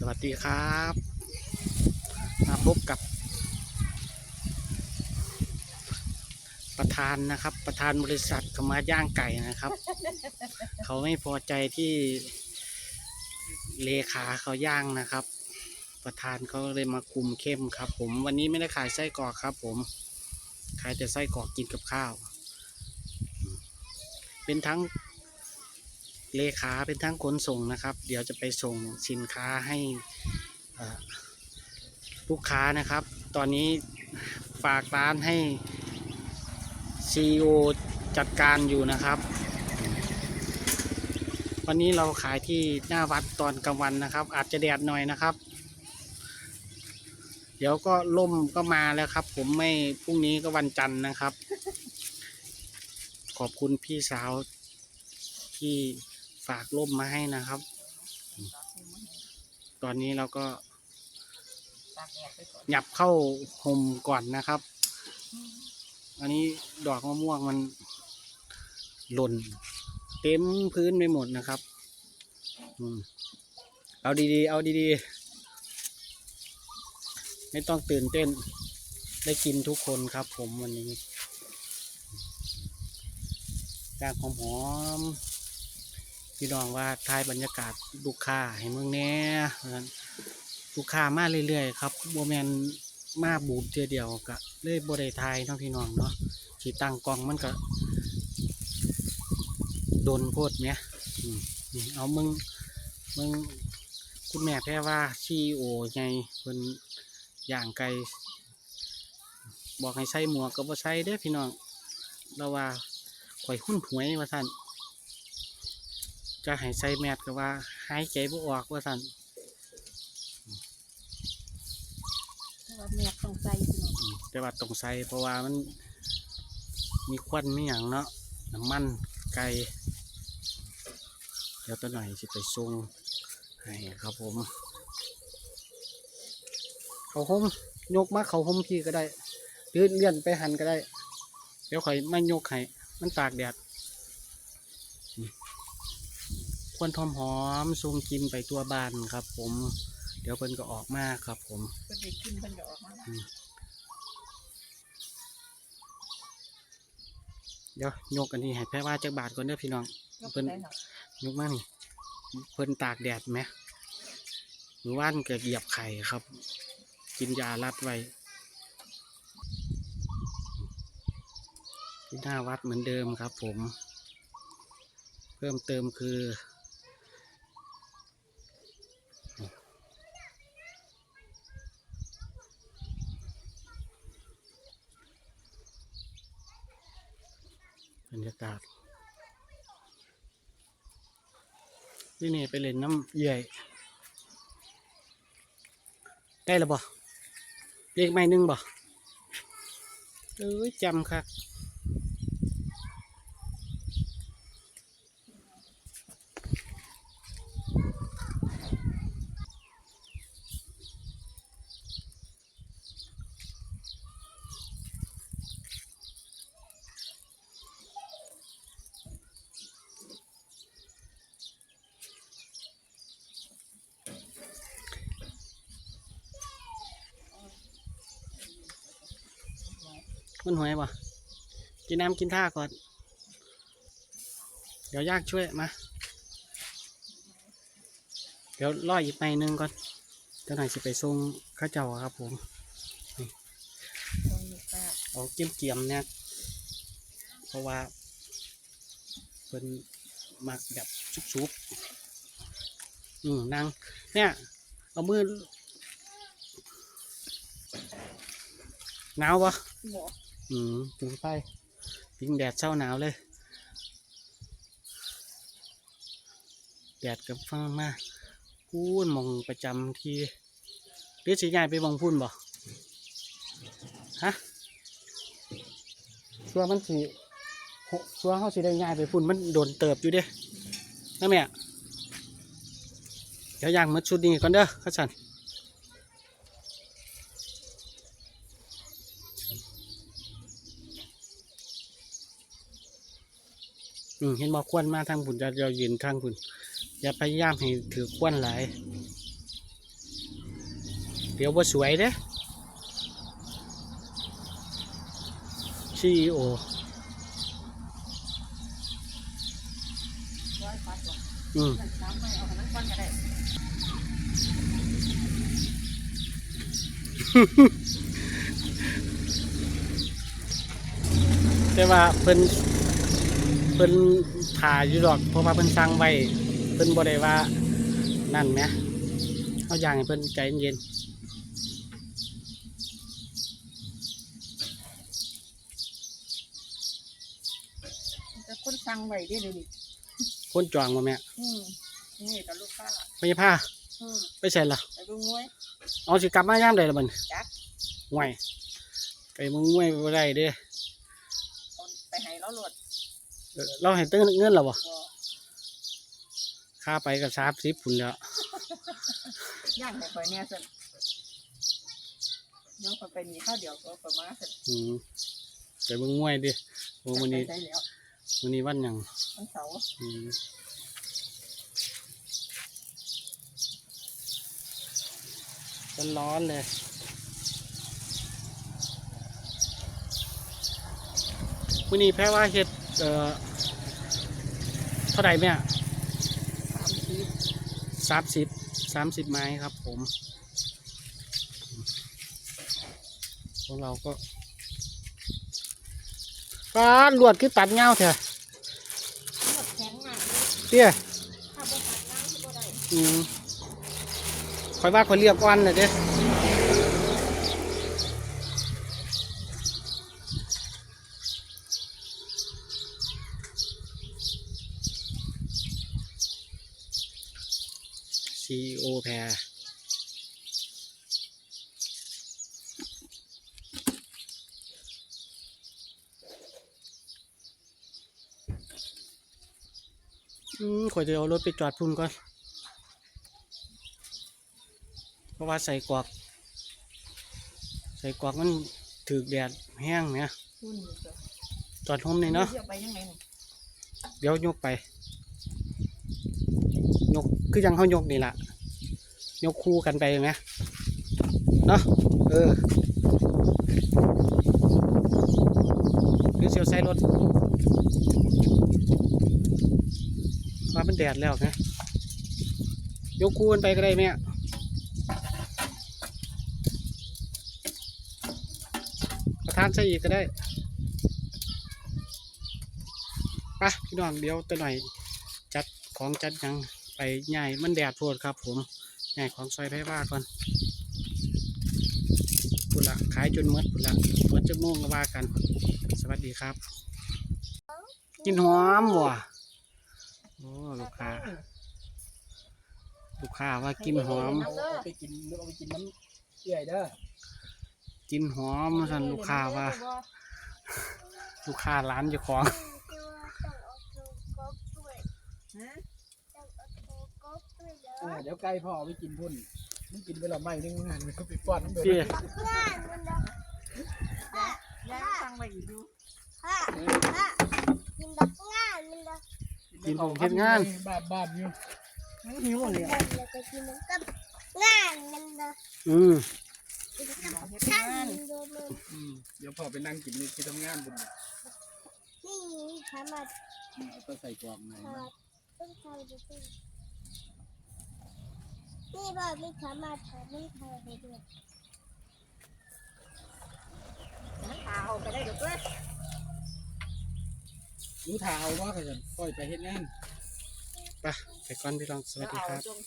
สวัสดีครับมาพบกับ ประธานนะครับ ประธานบริษัทขามาย่างไก่นะครับ เขาไม่พอใจที่เลขาเขาย่างนะครับ ประธานเขาเลยมาคุมเข้มครับ ผม วันนี้ไม่ได้ขายไส้กรอกครับ ผม ขายแต่ไส้กรอกกินกับข้าว เป็นทั้ง เลขาเป็นทั้งขนส่งนะครับ เดี๋ยวจะไปส่งสินค้าให้ลูกค้านะครับ ตอนนี้ฝากร้านให้ CEO จัดการอยู่นะครับ วันนี้เราขายที่หน้าวัดตอนกลางวันนะครับ อาจจะแดดหน่อยนะครับ เดี๋ยวก็ล่มก็มาแล้วครับ ผมไม่พรุ่งนี้ก็วันจันทร์นะครับ ขอบคุณพี่สาวที่ ฝากร่มมาให้นะครับ ตอนนี้เราก็หยับเข้าห่มก่อนนะครับ อันนี้ดอกมะม่วงมันหล่น เต็มพื้นไปหมดนะครับเอาดีๆ เอาดีๆ ไม่ต้องตื่นเต้น ได้กินทุกคนครับผมวันนี้ย่างหอมๆ พี่น้องว่าทายบรรยากาศลูกค้าให้เมืองแน่ลูกค้ามาเรื่อยๆครับโบแมนมาบูมเทียเดียวกะเลยบริทายเนาะพี่น้องเนาะที่ตั้งกล้องมันก็โดนโพดเนี่ยนี่เอามึงมึงคุณแม่แพ้ว่าซีโอไงเพิ่นย่างไก่บอกให้ใส่หมวกก็บ่ใส่เด้อพี่น้องเราว่าข่อยหุ้นหวยว่าสั่น จะให้ใส่แมสก็ว่าหายใจบ่ออกว่าสั่นเพราะว่าแม่ต้องใส่พี่น้องอืมแต่ว่าต้องใส่เพราะว่ามัน มีควันมีอย่างเนาะน้ำมันไก่เดี๋ยวตัวหน่อยสิไปส่งให้ครับผม เขาห่มยกมาเขาห่มพี่ก็ได้หรือเลื่อนไปหันก็ได้ เดี๋ยวข่อยไม่ยกให้มันตากแดดอืม ควันทอมหอมซุงกินไปตัวบ้านครับ ผม เดี๋ยวเพิ่นก็ออกมาครับ ผมเพิ่นได้กินเพิ่นก็ออกมาเดี๋ยวยกอันนี้ให้แพ้ว่าจักบาทก่อนเด้อพี่น้อง ยกเพิ่น ได้เนาะยกมานี่เพิ่นตากแดดไหมหรือว่านเกิดเหยียบไข่ครับ กินยารัดไว้ที่หน้าวัดเหมือนเดิมครับผม เพิ่มเติมคือ รรยากาศนี่นี่ไปเล่นน้ำใหญ่ใกล้แล้วบ่เรียกไม่นึ่งบ่เอ้ยจำครับ มันหวยบ่กินน้ำกินท่าก่อน เดี๋ยวยากช่วยมา เดี๋ยวรออีกไปหนึ่งก่อนเจ้าหน่อยสิไปส่งข้าเจ้าครับผมเอาเกี่ยมเกียมๆเนี่ยเพราะว่าเป็นมักแบบชุบๆอืมนางเนี่ย เอามือหนาวปะ อืมถึงไปพิงแดดเช้าหนาวเลย แดดกับฟ้ามาพูนมองประจำที่หรือสิย้ายไปมองพุ่นบ่ฮะชัวมันสิชัวเขาสิได้ย้ายไปพุ่นมันโดนเติบอยู่เด้นะแม่เดี๋ยวยางมัดชุดนี้ก่อนเด้อข้าสัน อืมเห็นบอกควนมาทางบุญจะเรายืนทางบุญอย่าพยายามให้ถือควนหลายเดี๋ยวว่าสวยเด้ซีโอร้อยฟัดหรอกอืมมันซ้ำไปเอาขนาดก้อนก็ได้แต่ว่าเพิ่น เพิ่นถ่ายอยู่ดอกเพราะว่าเพิ่นสร้างไว้เพิ่นบ่ได้ว่านั่นไหมเอาอย่างให้เพิ่นใจเย็นจะคนสั่งไว้เด้อเดี๋ยวนี้ๆคนจองมาแม่อืมนี่กับลูกค้าไม่ใช่ผ้าอืมไปใส่ละไปดูมวย เอาสิกลับมาย่ามใดละมันจัก ห่วยไปมึงห่วยบ่ได้เด้ตอนไปให้เราโหลด เออเราให้ตื้นเงินแล้วบ่ก็ค่าไปกับสามสิบพุ่นแล้วย่างให้ข่อยเนี่ยสิเดี๋ยวข่อยไปหนีข้าวเดียวก็ข่อยมาสิอืมไปเบิ่งมวยดิโอ้มื้อนี้ได้แล้วมื้อนี้วันหยังวันเสาร์อืมร้อนๆเลยมื้อนี้แพ้ว่าเฮ็ดเอ่อเท่าใดแม่สามสิบสามสิบสามสิบไม้ครับผมของเราก็ฟ้าลวดคือตัดเงาเถอะหมดแข็งมากเลยเตี้ยถ้าบ่ตัดน้ำก็บ่ได้อืมคอยว่าคอยเรียกวันเลยเด้ ซีโอแพรอืมขอยจะเอารถไปจอดพุ่นก่อน เพราะว่าใส่กวากใส่กวากมันถือแดดแห้งเนี่ยคุณอยู่จ้ะจอดห้มนี่เนาะเดี๋ยวไปยังไงนี่เดี๋ยวยกไปยก คือยังเขายกนี่แหละยกคู่กันไปไหมเนาะเออหรือเสียวใส่รถว่ามันแดดแล้วไงยกคู่กันไปก็ได้แม่ประทานใส่อีกก็ได้ปะพี่น้องเดี๋ยวตัวหน่อยจัดของจัดยัง ไปใหญ่มันแดดโพดครับผมใหญ่ของซอยไผ่ว่าก่อนพุ่นละขายจนหมดพุ่นละหมดจะม่วงก็ว่ากัน สวัสดีครับ กินหอมว่ะโอ้ลูกค้า ลูกค้าว่ากินหอม เอาไปกินเอาไปกินน้ำเอื่อยเด้อกินหอมสันลูกค้าว่า ลูกค้าร้านเจ้าของ ฮะ อ่าเดี๋ยวไก่พ่อเอาไปกินพุ่นมึงกินไปและไม่นึงงานมันก็ไปป้อนน้ำเดือดเตี้ยย่างสั่งไว้อีกดูกินผมเฮ็ดงานบ้านบ้านอยู่มันหิวเลยอะอืมบอกเฮ็ดงานอืมเดี๋ยวพ่อไปนั่งกินนี่ที่ทำงานบุญก็ใส่กล่องหน่อยนะนี่ บอไม่สามารถถอดไม่ถอดได้ด้วยมันขาวไปได้เดี๋ยวเพื่อนรู้ทาเอาว่ากันปล่อยไปเฮ็ดงานไปไปก่อนพี่น้องสวัสดีเอาครับจง